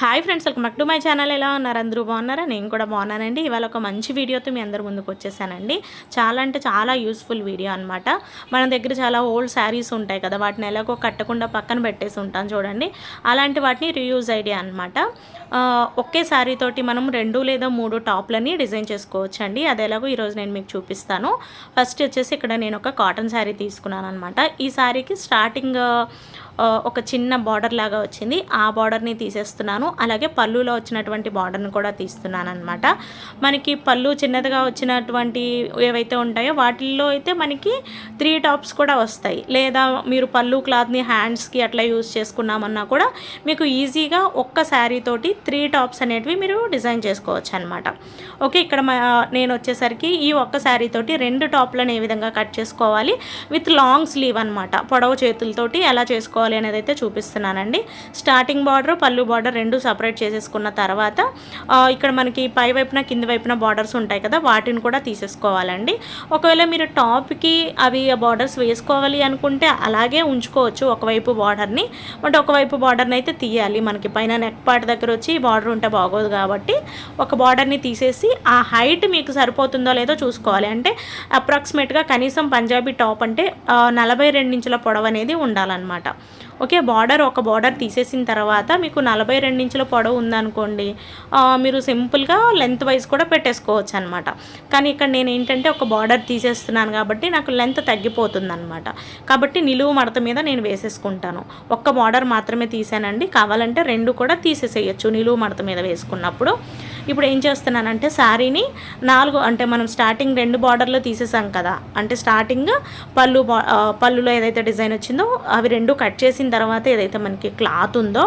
Hi friends welcome back to my channel ఎలా ఉన్నారు? అందరూ బాగున్నారా? నేను కూడా బాగున్నానండి. ఇవాళ ఒక మంచి వీడియోతో మీ అందరి ముందుకు వచ్చేసానండి. చాలా అంటే చాలా యూస్ఫుల్ వీడియో అనమాట మన దగ్గర చాలా ఓల్డ్ శారీస్ ఉంటాయి కదా వాటిని ఎలాగో కట్టకుండా పక్కన పెట్టేసి ఉంటాం చూడండి. అలాంటి వాటిని రీయూజ్ ఐడియా అనమాట ఒకే శారీ తోటి మనం రెండు లేదా మూడు టాప్లని డిజైన్ చేసుకోవచ్చు అండి అది ఎలాగో ఈరోజు నేను మీకు చూపిస్తాను. ఫస్ట్ వచ్చేసి ఇక్కడ నేను ఒక కాటన్ శారీ తీసుకున్నాను అనమాట ఈ శారీకి స్టార్టింగ్ ఒక చిన్న బార్డర్ లాగా వచ్చింది. ఆ బార్డర్ని తీసేస్తున్నాను. అలాగే పళ్ళులో వచ్చినటువంటి బార్డర్ని కూడా తీస్తున్నాను అనమాట మనకి పళ్ళు చిన్నదిగా వచ్చినటువంటి ఏవైతే ఉంటాయో వాటిల్లో అయితే మనకి త్రీ టాప్స్ కూడా వస్తాయి. లేదా మీరు పళ్ళు క్లాత్ని హ్యాండ్స్కి అట్లా యూజ్ చేసుకున్నామన్నా కూడా మీకు ఈజీగా ఒక్క శారీ తోటి త్రీ టాప్స్ అనేటివి మీరు డిజైన్ చేసుకోవచ్చు అనమాట ఓకే ఇక్కడ మా నేను వచ్చేసరికి ఈ ఒక్క శారీ తోటి రెండు టాప్లను ఏ విధంగా కట్ చేసుకోవాలి? విత్ లాంగ్ స్లీవ్ అనమాట పొడవు చేతులతోటి ఎలా చేసుకోవాలి? అనేది అయితే చూపిస్తున్నానండి. స్టార్టింగ్ బార్డర్ పళ్ళు బార్డర్ రెండు సపరేట్ చేసేసుకున్న తర్వాత ఇక్కడ మనకి పై వైపున కింది వైపున బార్డర్స్ ఉంటాయి కదా వాటిని కూడా తీసేసుకోవాలండి. ఒకవేళ మీరు టాప్కి అవి బార్డర్స్ వేసుకోవాలి అనుకుంటే అలాగే ఉంచుకోవచ్చు ఒకవైపు బార్డర్ని బట్ ఒకవైపు బార్డర్ని అయితే తీయాలి. మనకి పైన నెక్ పార్ట్ దగ్గర వచ్చి బార్డర్ ఉంటే బాగోదు కాబట్టి ఒక బార్డర్ని తీసేసి ఆ హైట్ మీకు సరిపోతుందో లేదో చూసుకోవాలి. అంటే అప్రాక్సిమేట్గా కనీసం పంజాబీ టాప్ అంటే నలభై రెండు ఇంచుల పొడవు అనేది ఉండాలన్నమాట. ఓకే బార్డర్ ఒక బార్డర్ తీసేసిన తర్వాత మీకు నలభై రెండు ఇంచుల పొడవు ఉందనుకోండి మీరు సింపుల్గా లెంత్ వైజ్ కూడా పెట్టేసుకోవచ్చు అనమాట కానీ ఇక్కడ నేను ఏంటంటే ఒక బార్డర్ తీసేస్తున్నాను కాబట్టి నాకు లెంత్ తగ్గిపోతుంది అనమాట కాబట్టి నిలువు మడత మీద నేను వేసేసుకుంటాను. ఒక్క బార్డర్ మాత్రమే తీసానండి. కావాలంటే రెండు కూడా తీసేసేయచ్చు. నిలువు మడత మీద వేసుకున్నప్పుడు ఇప్పుడు ఏం చేస్తున్నానంటే శారీని నాలుగు అంటే మనం స్టార్టింగ్ రెండు బార్డర్లో తీసేసాం కదా అంటే స్టార్టింగ్ పళ్ళు పళ్ళులో ఏదైతే డిజైన్ వచ్చిందో అవి రెండు కట్ చేసిన తర్వాత ఏదైతే మనకి క్లాత్ ఉందో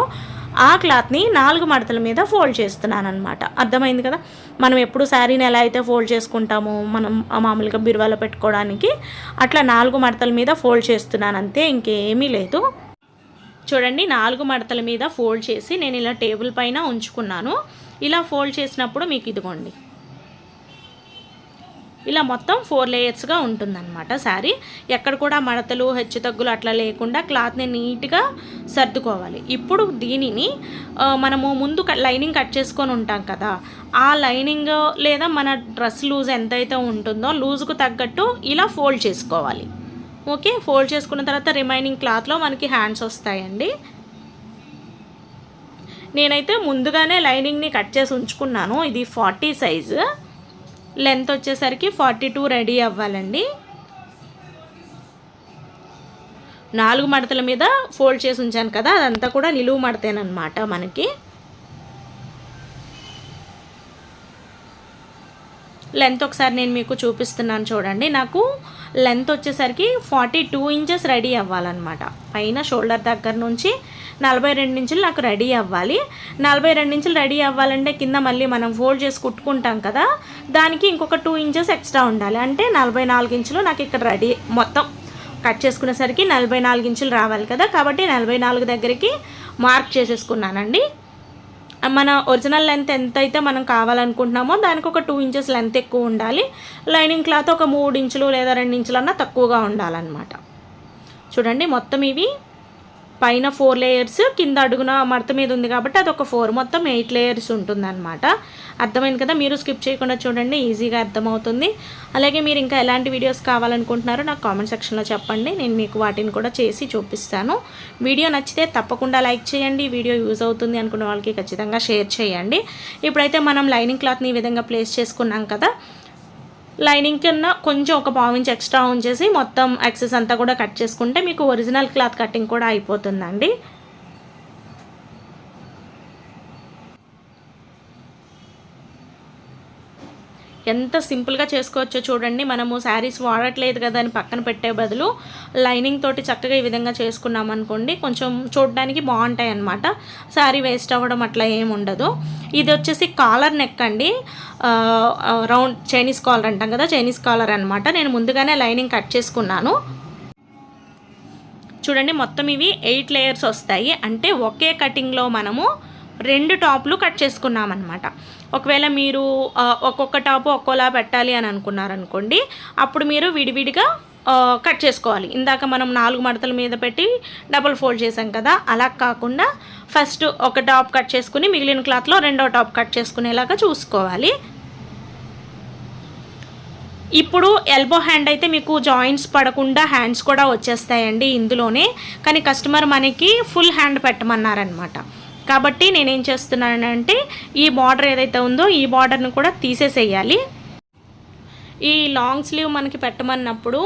ఆ క్లాత్ని నాలుగు మడతల మీద ఫోల్డ్ చేస్తున్నాను అనమాట అర్థమైంది కదా? మనం ఎప్పుడు శారీని ఎలా అయితే ఫోల్డ్ చేసుకుంటామో మనం మామూలుగా బిరువాలో పెట్టుకోవడానికి అట్లా నాలుగు మడతల మీద ఫోల్డ్ చేస్తున్నాను అంతే ఇంకేమీ లేదు. చూడండి నాలుగు మడతల మీద ఫోల్డ్ చేసి నేను ఇలా టేబుల్ పైన ఉంచుకున్నాను. ఇలా ఫోల్డ్ చేసినప్పుడు మీకు ఇదిగోండి. ఇలా మొత్తం ఫోర్ లేయర్స్గా ఉంటుందన్నమాట శారీ. ఎక్కడ కూడా మడతలు హెచ్చుతగ్గులు అట్లా లేకుండా క్లాత్ని నీట్గా సర్దుకోవాలి. ఇప్పుడు దీనిని మనము ముందు లైనింగ్ కట్ చేసుకొని ఉంటాం కదా ఆ లైనింగ్ లేదా మన డ్రెస్ లూజ్ ఎంతైతే ఉంటుందో లూజ్కు తగ్గట్టు ఇలా ఫోల్డ్ చేసుకోవాలి. ఓకే? ఫోల్డ్ చేసుకున్న తర్వాత రిమైనింగ్ క్లాత్లో మనకి హ్యాండ్స్ వస్తాయండి. నేనైతే ముందుగానే లైనింగ్ని కట్ చేసి ఉంచుకున్నాను. ఇది ఫార్టీ సైజు. లెంత్ వచ్చేసరికి ఫార్టీ టూ రెడీ అవ్వాలండి. నాలుగు మడతల మీద ఫోల్డ్ చేసి ఉంచాను కదా అదంతా కూడా నిలువు మడతేనమాట మనకి. లెంత్ ఒకసారి నేను మీకు చూపిస్తున్నాను చూడండి. నాకు లెంత్ వచ్చేసరికి ఫార్టీ టూ ఇంచెస్ రెడీ అవ్వాలన్నమాట. పైన షోల్డర్ దగ్గర నుంచి నలభై రెండు ఇంచులు నాకు రెడీ అవ్వాలి. నలభై రెండు ఇంచులు రెడీ అవ్వాలంటే కింద మళ్ళీ మనం ఫోల్డ్ చేసి కుట్టుకుంటాం కదా దానికి ఇంకొక టూ ఇంచెస్ ఎక్స్ట్రా ఉండాలి. అంటే నలభై నాలుగు ఇంచులు నాకు ఇక్కడ రెడీ మొత్తం. కట్ చేసుకునేసరికి నలభై నాలుగు ఇంచులు రావాలి కదా కాబట్టి నలభై నాలుగు దగ్గరికి మార్క్ చేసేసుకున్నానండి. మన ఒరిజినల్ లెంత్ ఎంత అయితే మనం కావాలనుకుంటున్నామో దానికి ఒక టూ ఇంచెస్ లెంత్ ఎక్కువ ఉండాలి. లైనింగ్ క్లాత్ ఒక మూడు ఇంచులు లేదా రెండు ఇంచులన్నా తక్కువగా ఉండాలన్నమాట. చూడండి మొత్తం ఇవి పైన ఫోర్ లేయర్స్ కింద అడుగున మడత మీద ఉంది కాబట్టి అది ఒక ఫోర్. మొత్తం ఎయిట్ లేయర్స్ ఉంటుందన్నమాట. అర్థమైంది కదా? మీరు స్కిప్ చేయకుండా చూడండి ఈజీగా అర్థమవుతుంది. అలాగే మీరు ఇంకా ఎలాంటి వీడియోస్ కావాలనుకుంటున్నారో నాకు కామెంట్ సెక్షన్లో చెప్పండి. నేను మీకు వాటిని కూడా చేసి చూపిస్తాను. వీడియో నచ్చితే తప్పకుండా లైక్ చేయండి. వీడియో యూజ్ అవుతుంది అనుకున్న వాళ్ళకి ఖచ్చితంగా షేర్ చేయండి. ఇప్పుడైతే మనం లైనింగ్ క్లాత్ని ఈ విధంగా ప్లేస్ చేసుకున్నాం కదా? లైనింగ్ కన్నా కొంచెం ఒక పావించి ఎక్స్ట్రా ఉంచేసి మొత్తం ఎక్సెస్ అంతా కూడా కట్ చేసుకుంటే మీకు ఒరిజినల్ క్లాత్ కటింగ్ కూడా అయిపోతుందండి. ఎంత సింపుల్గా చేసుకోవచ్చో చూడండి. మనము శారీస్ వాడట్లేదు కదా అని పక్కన పెట్టే బదులు లైనింగ్ తోటి చక్కగా ఈ విధంగా చేసుకున్నాం అనుకోండి. కొంచెం చూడడానికి బాగుంటాయి అన్నమాట. శారీ వేస్ట్ అవ్వడం అట్లా ఏమి ఉండదు. ఇది వచ్చేసి కాలర్ నెక్ అండి. రౌండ్ చైనీస్ కాలర్ అంటాం కదా చైనీస్ కాలర్ అనమాట నేను ముందుగానే లైనింగ్ కట్ చేసుకున్నాను. చూడండి మొత్తం ఇవి ఎయిట్ లేయర్స్ వస్తాయి. అంటే ఒకే కటింగ్లో మనము రెండు టాప్లు కట్ చేసుకున్నాం అనమాట ఒకవేళ మీరు ఒక్కొక్క టాపు ఒక్కోలా పెట్టాలి అని అనుకున్నారనుకోండి అప్పుడు మీరు విడివిడిగా కట్ చేసుకోవాలి. ఇందాక మనం నాలుగు మడతల మీద పెట్టి డబుల్ ఫోల్డ్ చేసాం కదా అలా కాకుండా ఫస్ట్ ఒక టాప్ కట్ చేసుకుని మిగిలిన క్లాత్లో రెండో టాప్ కట్ చేసుకునేలాగా చూసుకోవాలి. ఇప్పుడు ఎల్బో హ్యాండ్ అయితే మీకు జాయింట్స్ పడకుండా హ్యాండ్స్ కూడా వచ్చేస్తాయండి ఇందులోనే కానీ కస్టమర్ మనకి ఫుల్ హ్యాండ్ పెట్టమన్నారనమాట కాబట్టి నేనేం చేస్తున్నానంటే ఈ బార్డర్ ఏదైతే ఉందో ఈ బార్డర్ను కూడా తీసేసేయాలి. ఈ లాంగ్ స్లీవ్ మనకి పెట్టమన్నప్పుడు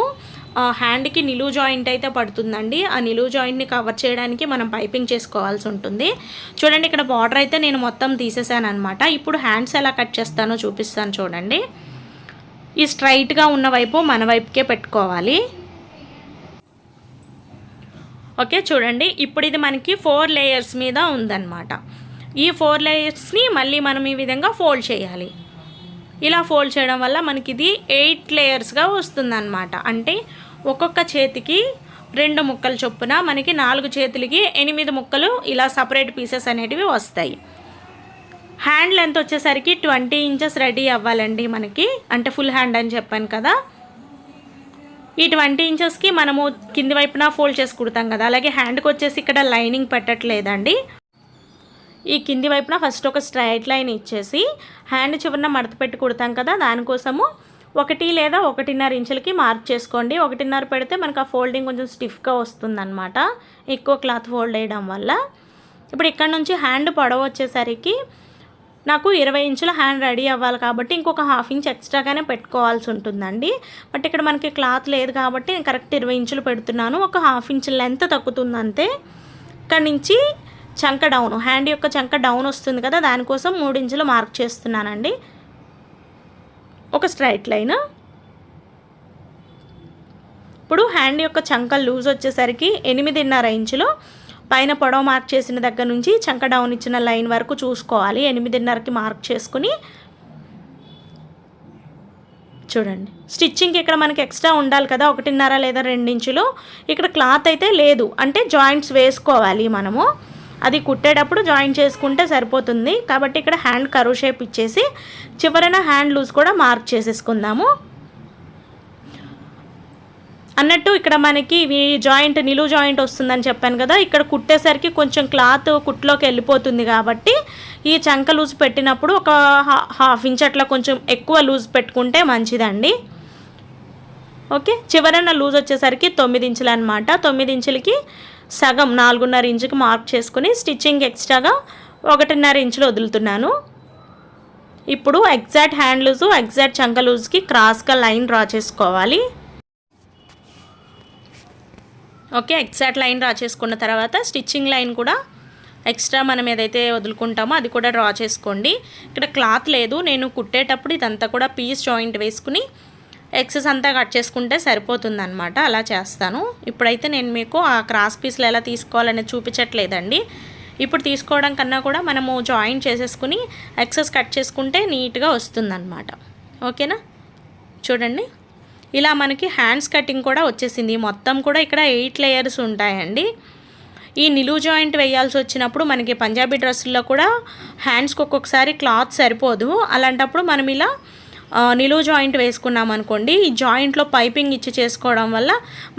హ్యాండ్కి నిలువు జాయింట్ అయితే పడుతుందండి. ఆ నిలువు జాయింట్ని కవర్ చేయడానికి మనం పైపింగ్ చేసుకోవాల్సి ఉంటుంది. చూడండి ఇక్కడ బార్డర్ అయితే నేను మొత్తం తీసేసాను అనమాట ఇప్పుడు హ్యాండ్స్ ఎలా కట్ చేస్తానో చూపిస్తాను చూడండి. ఈ స్ట్రైట్గా ఉన్న వైపు మన వైపుకే పెట్టుకోవాలి. ఓకే చూడండి. ఇప్పుడు ఇది మనకి ఫోర్ లేయర్స్ మీద ఉందన్నమాట. ఈ ఫోర్ లేయర్స్ని మళ్ళీ మనం ఈ విధంగా ఫోల్డ్ చేయాలి. ఇలా ఫోల్డ్ చేయడం వల్ల మనకి ఇది ఎయిట్ లేయర్స్గా వస్తుందన్నమాట. అంటే ఒక్కొక్క చేతికి రెండు ముక్కలు చొప్పున మనకి నాలుగు చేతులకి ఎనిమిది ముక్కలు ఇలా సపరేట్ పీసెస్ అనేటివి వస్తాయి. హ్యాండ్ లెంత్ వచ్చేసరికి ట్వంటీ ఇంచెస్ రెడీ అవ్వాలండి మనకి. అంటే ఫుల్ హ్యాండ్ అని చెప్పాను కదా. ఈ ట్వంటీ ఇంచెస్కి మనము కింది వైపున ఫోల్డ్ చేసి కుడతాం కదా. అలాగే హ్యాండ్కి వచ్చేసి ఇక్కడ లైనింగ్ పెట్టట్లేదండి. ఈ కింది వైపున ఫస్ట్ ఒక స్ట్రైట్ లైన్ ఇచ్చేసి హ్యాండ్ చివరన మడత పెట్టి కుడతాం కదా. దానికోసము ఒకటి లేదా ఒకటిన్నర ఇంచులకి మార్క్ చేసుకోండి. ఒకటిన్నర పెడితే మనకు ఆ ఫోల్డింగ్ కొంచెం స్టిఫ్గా వస్తుందన్నమాట. ఎక్కువ క్లాత్ ఫోల్డ్ వేయడం వల్ల. ఇప్పుడు ఇక్కడ నుంచి హ్యాండ్ పొడవు వచ్చేసరికి నాకు ఇరవై ఇంచుల హ్యాండ్ రెడీ అవ్వాలి కాబట్టి ఇంకొక హాఫ్ ఇంచ్ ఎక్స్ట్రాగానే పెట్టుకోవాల్సి ఉంటుందండి. బట్ ఇక్కడ మనకి క్లాత్ లేదు కాబట్టి నేను కరెక్ట్ ఇరవై ఇంచులు పెడుతున్నాను. ఒక హాఫ్ ఇంచ్ లెంత్ తగ్గుతుంది అంతే ఇక్కడ నుంచి చంక డౌన్ హ్యాండ్ యొక్క చంక డౌన్ వస్తుంది కదా దానికోసం మూడు ఇంచులు మార్క్ చేస్తున్నానండి. ఒక స్ట్రైట్ లైన్. ఇప్పుడు హ్యాండ్ యొక్క చంక లూజ్ వచ్చేసరికి ఎనిమిదిన్నర ఇంచులు పైన పొడవ మార్క్ చేసిన దగ్గర నుంచి చంక డౌన్ ఇచ్చిన లైన్ వరకు చూసుకోవాలి. ఎనిమిదిన్నరకి మార్క్ చేసుకుని చూడండి. స్టిచ్చింగ్కి ఇక్కడ మనకి ఎక్స్ట్రా ఉండాలి కదా ఒకటిన్నర లేదా రెండించులు. ఇక్కడ క్లాత్ అయితే లేదు అంటే జాయింట్స్ వేసుకోవాలి మనము. అది కుట్టేటప్పుడు జాయిన్ చేసుకుంటే సరిపోతుంది. కాబట్టి ఇక్కడ హ్యాండ్ కరువు షేప్ ఇచ్చేసి చివరన హ్యాండ్ లూజ్ కూడా మార్క్ చేసేసుకుందాము. అన్నట్టు ఇక్కడ మనకి ఇవి జాయింట్ నిలువు జాయింట్ వస్తుందని చెప్పాను కదా ఇక్కడ కుట్టేసరికి కొంచెం క్లాత్ కుట్లోకి వెళ్ళిపోతుంది కాబట్టి ఈ చంక లూజ్ పెట్టినప్పుడు ఒక హాఫ్ ఇంచ్ అట్లా కొంచెం ఎక్కువ లూజ్ పెట్టుకుంటే మంచిదండి. ఓకే చివరన లూజ్ వచ్చేసరికి తొమ్మిది ఇంచులు అనమాట తొమ్మిది ఇంచులకి సగం నాలుగున్నర ఇంచుకి మార్క్ చేసుకుని స్టిచ్చింగ్ ఎక్స్ట్రాగా ఒకటిన్నర ఇంచులు వదులుతున్నాను. ఇప్పుడు ఎగ్జాక్ట్ హ్యాండ్ లూజు ఎగ్జాక్ట్ చంక లూజ్కి క్రాస్గా లైన్ డ్రా చేసుకోవాలి. ఓకే ఎగ్జాక్ట్ లైన్ డ్రా చేసుకున్న తర్వాత స్టిచ్చింగ్ లైన్ కూడా ఎక్స్ట్రా మనం ఏదైతే వదులుకుంటామో అది కూడా డ్రా చేసుకోండి. ఇక్కడ క్లాత్ లేదు నేను కుట్టేటప్పుడు ఇదంతా కూడా పీస్ జాయింట్ వేసుకుని ఎక్సెస్ అంతా కట్ చేసుకుంటే సరిపోతుంది అనమాట అలా చేస్తాను. ఇప్పుడైతే నేను మీకు ఆ క్రాస్ పీస్లు ఎలా తీసుకోవాలనేది చూపించట్లేదండి. ఇప్పుడు తీసుకోవడం కన్నా కూడా మనము జాయింట్ చేసేసుకుని ఎక్సెస్ కట్ చేసుకుంటే నీట్గా వస్తుందన్నమాట. ఓకేనా? చూడండి. ఇలా మనకి హ్యాండ్స్ కటింగ్ కూడా వచ్చేసింది. మొత్తం కూడా ఇక్కడ ఎయిట్ లేయర్స్ ఉంటాయండి. ఈ నిలువు జాయింట్ వేయాల్సి వచ్చినప్పుడు మనకి పంజాబీ డ్రెస్సుల్లో కూడా హ్యాండ్స్కి ఒక్కొక్కసారి క్లాత్ సరిపోదు. అలాంటప్పుడు మనం ఇలా నిలువు జాయింట్ వేసుకున్నాం అనుకోండి. ఈ జాయింట్లో పైపింగ్ ఇచ్చి చేసుకోవడం వల్ల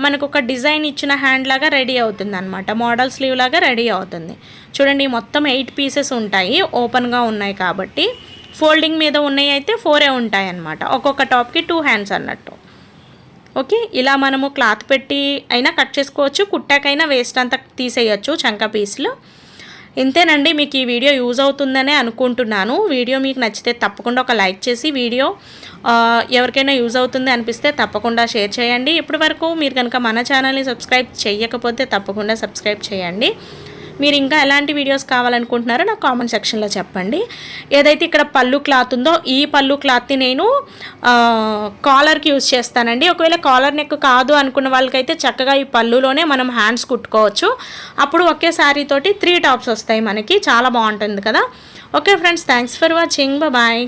మనకు ఒక డిజైన్ ఇచ్చిన హ్యాండ్ లాగా రెడీ అవుతుంది అనమాట మోడల్ స్లీవ్ లాగా రెడీ అవుతుంది. చూడండి మొత్తం ఎయిట్ పీసెస్ ఉంటాయి. ఓపెన్గా ఉన్నాయి కాబట్టి. ఫోల్డింగ్ మీద ఉన్నాయి అయితే ఫోరే ఉంటాయి అనమాట ఒక్కొక్క టాప్కి టూ హ్యాండ్స్ అన్నట్టు. ఓకే ఇలా మనము క్లాత్ పెట్టి అయినా కట్ చేసుకోవచ్చు కుట్టాకైనా వేస్ట్ అంతా తీసేయచ్చు చంక పీస్లు. ఇంతేనండి మీకు ఈ వీడియో యూజ్ అవుతుందనే అనుకుంటున్నాను. వీడియో మీకు నచ్చితే తప్పకుండా ఒక లైక్ చేసి వీడియో ఎవరికైనా యూజ్ అవుతుంది అనిపిస్తే తప్పకుండా షేర్ చేయండి. ఇప్పటి వరకు మీరు కనుక మన ఛానల్ని సబ్స్క్రైబ్ చేయకపోతే తప్పకుండా సబ్స్క్రైబ్ చేయండి. మీరు ఇంకా ఎలాంటి వీడియోస్ కావాలనుకుంటున్నారో నాకు కామెంట్ సెక్షన్లో చెప్పండి. ఏదైతే ఇక్కడ పళ్ళు క్లాత్ ఉందో ఈ పళ్ళు క్లాత్ని నేను కాలర్కి యూజ్ చేస్తానండి. ఒకవేళ కాలర్ నెక్ కాదు అనుకున్న వాళ్ళకైతే చక్కగా ఈ పళ్ళులోనే మనం హ్యాండ్స్ కుట్టుకోవచ్చు. అప్పుడు ఒకే శారీ తోటి త్రీ టాప్స్ వస్తాయి మనకి. చాలా బాగుంటుంది కదా. Okay friends thanks for watching. Bye.